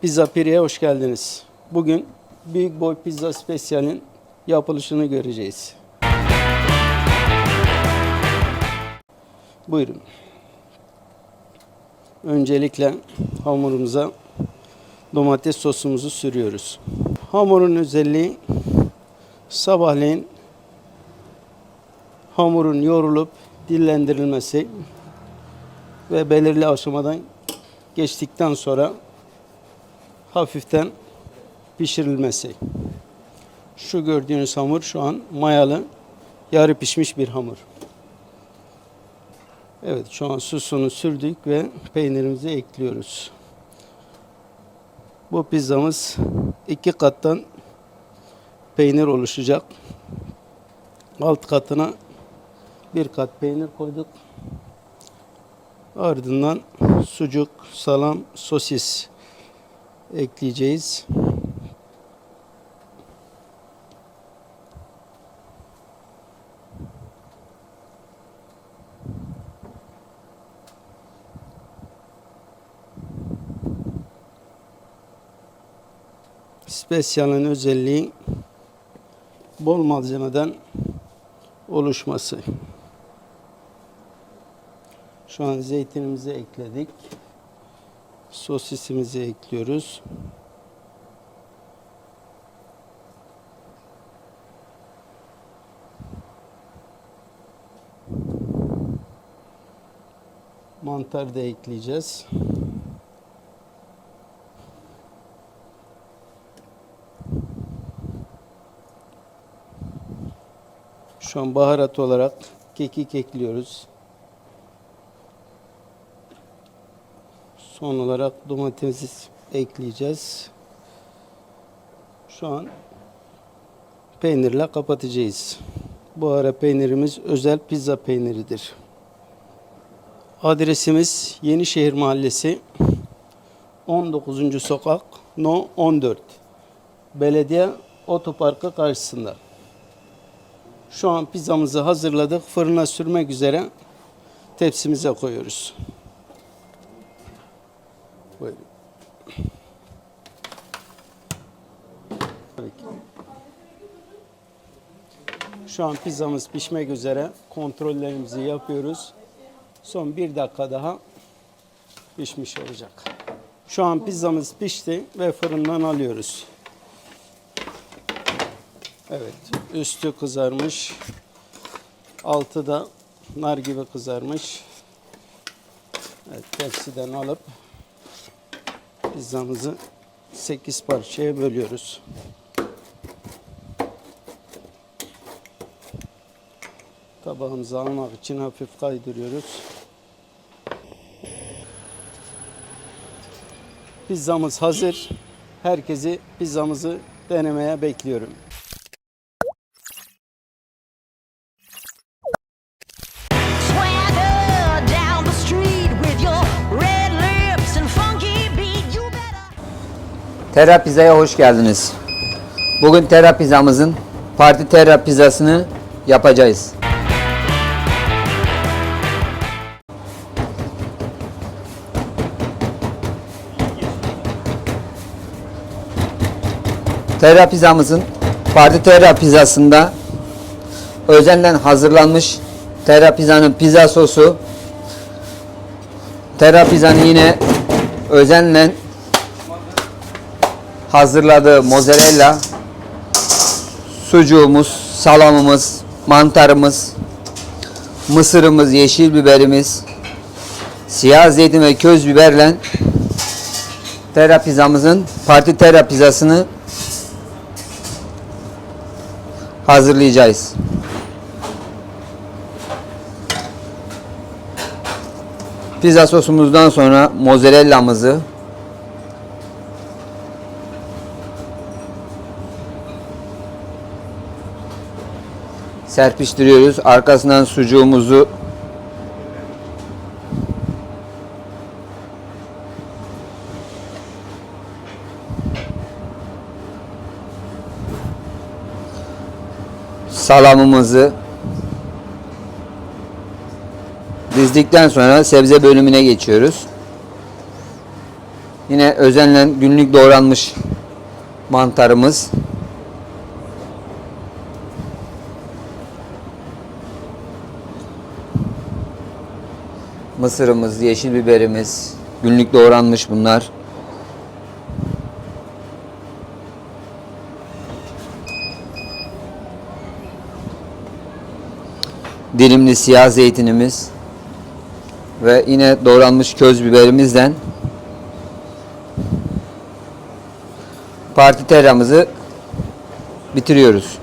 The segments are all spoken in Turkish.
Pizza Piri'ye hoş geldiniz. Bugün Büyük Boy Pizza Spesiyal'in yapılışını göreceğiz. Buyurun. Öncelikle hamurumuza domates sosumuzu sürüyoruz. Hamurun özelliği sabahleyin hamurun yoğrulup dillendirilmesi ve belirli aşamadan geçtikten sonra hafiften pişirilmesi. Şu gördüğünüz hamur şu an mayalı, yarı pişmiş bir hamur. Evet şu an susunu sürdük ve peynirimizi ekliyoruz. Bu pizzamız iki kattan peynir oluşacak. Alt katına bir kat peynir koyduk. Ardından sucuk, salam, sosis ekleyeceğiz. Spesiyalın özelliği bol malzemeden oluşması. Şu an zeytinimizi ekledik. Sosisimizi ekliyoruz. Mantar da ekleyeceğiz. Şu an baharat olarak kekik ekliyoruz. Son olarak domates ekleyeceğiz. Şu an peynirle kapatacağız. Bu ara peynirimiz özel pizza peyniridir. Adresimiz Yenişehir Mahallesi 19. sokak No 14. Belediye otoparkı karşısında. Şu an pizzamızı hazırladık. Fırına sürmek üzere tepsimize koyuyoruz. Ki. Şu an pizzamız pişmek üzere. Kontrollerimizi yapıyoruz. Son bir dakika daha pişmiş olacak. Şu an pizzamız pişti ve fırından alıyoruz. Evet, üstü kızarmış. Altı da nar gibi kızarmış. Evet, tepsiden alıp pizzamızı 8 parçaya bölüyoruz. Tabağımıza almak için hafif kaydırıyoruz. Pizzamız hazır. Herkesi pizzamızı denemeye bekliyorum. Terra Pizza'ya hoş geldiniz. Bugün Terra Pizza'mızın Parti Terra Pizzasını yapacağız. Terra Pizza'mızın Parti Terra Pizzasında özenle hazırlanmış Terra Pizza'nın pizza sosu Terra Pizza'nın yine özenle hazırladığı mozzarella, sucuğumuz, salamımız, mantarımız, mısırımız, yeşil biberimiz, siyah zeytin ve köz biberle terra pizzamızın parti terra pizzasını hazırlayacağız. Pizza sosumuzdan sonra mozzarellamızı serpiştiriyoruz. Arkasından sucuğumuzu salamımızı dizdikten sonra sebze bölümüne geçiyoruz. Yine özenle günlük doğranmış mantarımız. Mısırımız, yeşil biberimiz, günlük doğranmış bunlar. Dilimli siyah zeytinimiz ve yine doğranmış köz biberimizden parti terramızı bitiriyoruz.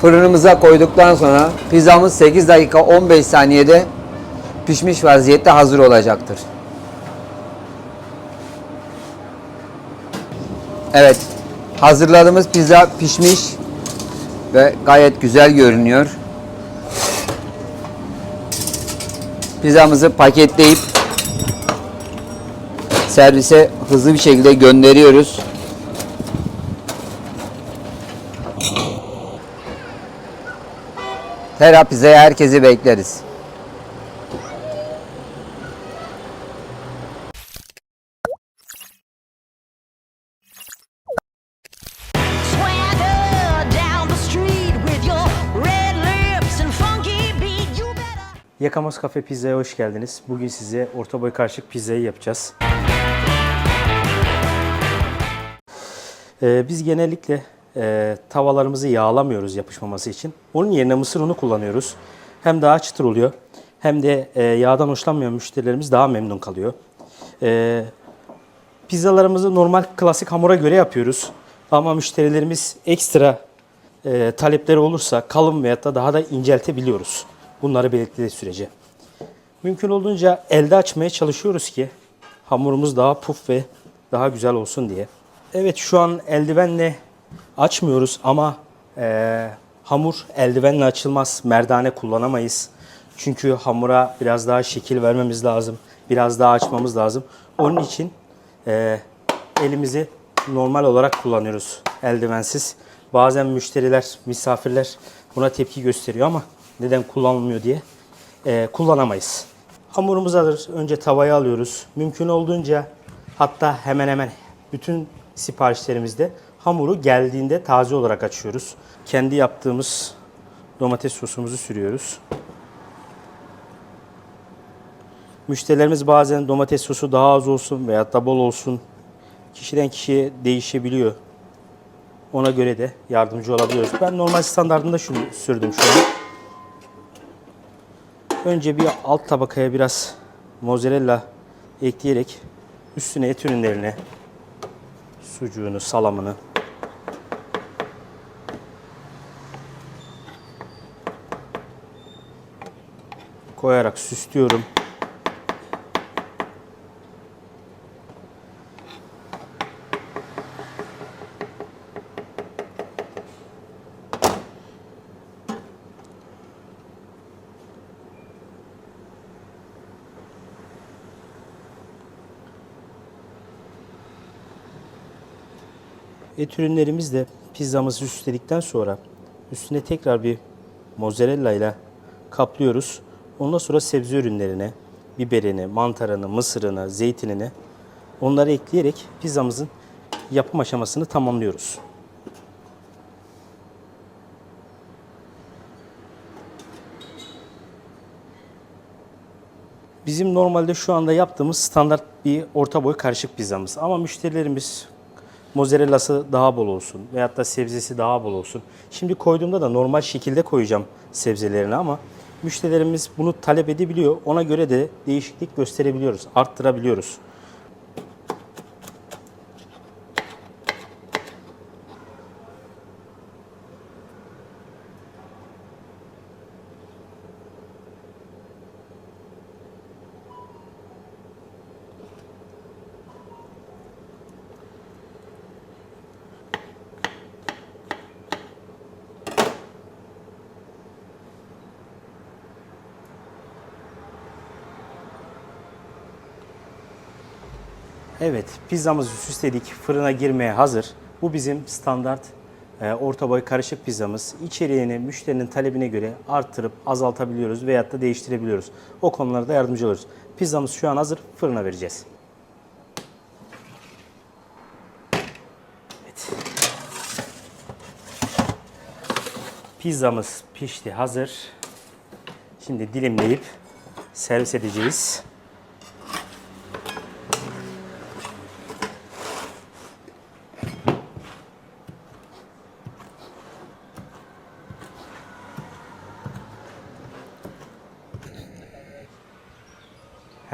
Fırınımıza koyduktan sonra pizzamız 8 dakika 15 saniyede pişmiş vaziyette hazır olacaktır. Evet, hazırladığımız pizza pişmiş ve gayet güzel görünüyor. Pizzamızı paketleyip servise hızlı bir şekilde gönderiyoruz. Funky beat. You better. Yakamoz Kafe Pizza'ya hoş geldiniz. Bugün size orta boy karışık pizzayı yapacağız. Ee, biz genellikle e, tavalarımızı yağlamıyoruz yapışmaması için. Onun yerine mısır unu kullanıyoruz. Hem daha çıtır oluyor hem de e, yağdan hoşlanmayan müşterilerimiz daha memnun kalıyor. E, pizzalarımızı normal klasik hamura göre yapıyoruz. Ama müşterilerimiz ekstra e, talepleri olursa kalın veyahut da daha da inceltebiliyoruz. Bunları belirttiği sürece. Mümkün olduğunca elde açmaya çalışıyoruz ki hamurumuz daha puf ve daha güzel olsun diye. Evet şu an eldivenle açmıyoruz ama eee, hamur eldivenle açılmaz. Merdane kullanamayız. Çünkü hamura biraz daha şekil vermemiz lazım. Biraz daha açmamız lazım. Onun için eee, elimizi normal olarak kullanıyoruz eldivensiz. Bazen müşteriler, misafirler buna tepki gösteriyor ama neden kullanılmıyor diye eee, kullanamayız. Hamurumuz hazır. Önce tavaya alıyoruz. Mümkün olduğunca hatta hemen hemen bütün siparişlerimizde hamuru geldiğinde taze olarak açıyoruz. Kendi yaptığımız domates sosumuzu sürüyoruz. Müşterilerimiz bazen domates sosu daha az olsun veya da bol olsun. Kişiden kişiye değişebiliyor. Ona göre de yardımcı olabiliyoruz. Ben normal standartında şunu sürdüm şu an. Önce bir alt tabakaya biraz mozzarella ekleyerek üstüne et ürünlerini, sucuğunu, salamını koyarak süslüyorum. Et ürünlerimiz de pizzamızı süsledikten sonra üstüne tekrar bir mozzarella ile kaplıyoruz. Ondan sonra sebze ürünlerine, biberini, mantarını, mısırını, zeytinini onları ekleyerek pizzamızın yapım aşamasını tamamlıyoruz. Bizim normalde şu anda yaptığımız standart bir orta boy karışık pizzamız. Ama müşterilerimiz mozzarellası daha bol olsun veyahut da sebzesi daha bol olsun. Şimdi koyduğumda da normal şekilde koyacağım sebzelerini ama müşterilerimiz bunu talep edebiliyor. Ona göre de değişiklik gösterebiliyoruz, arttırabiliyoruz. Evet, pizzamızı süsledik. Fırına girmeye hazır. Bu bizim standart e, orta boy karışık pizzamız. İçeriğini müşterinin talebine göre arttırıp azaltabiliyoruz veyahut da değiştirebiliyoruz. O konularda yardımcı oluruz. Pizzamız şu an hazır. Fırına vereceğiz. Evet. Pizzamız pişti hazır. Şimdi dilimleyip servis edeceğiz.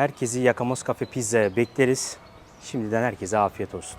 Herkesi Yakamoz Cafe Pizza'ya bekleriz. Şimdiden herkese afiyet olsun.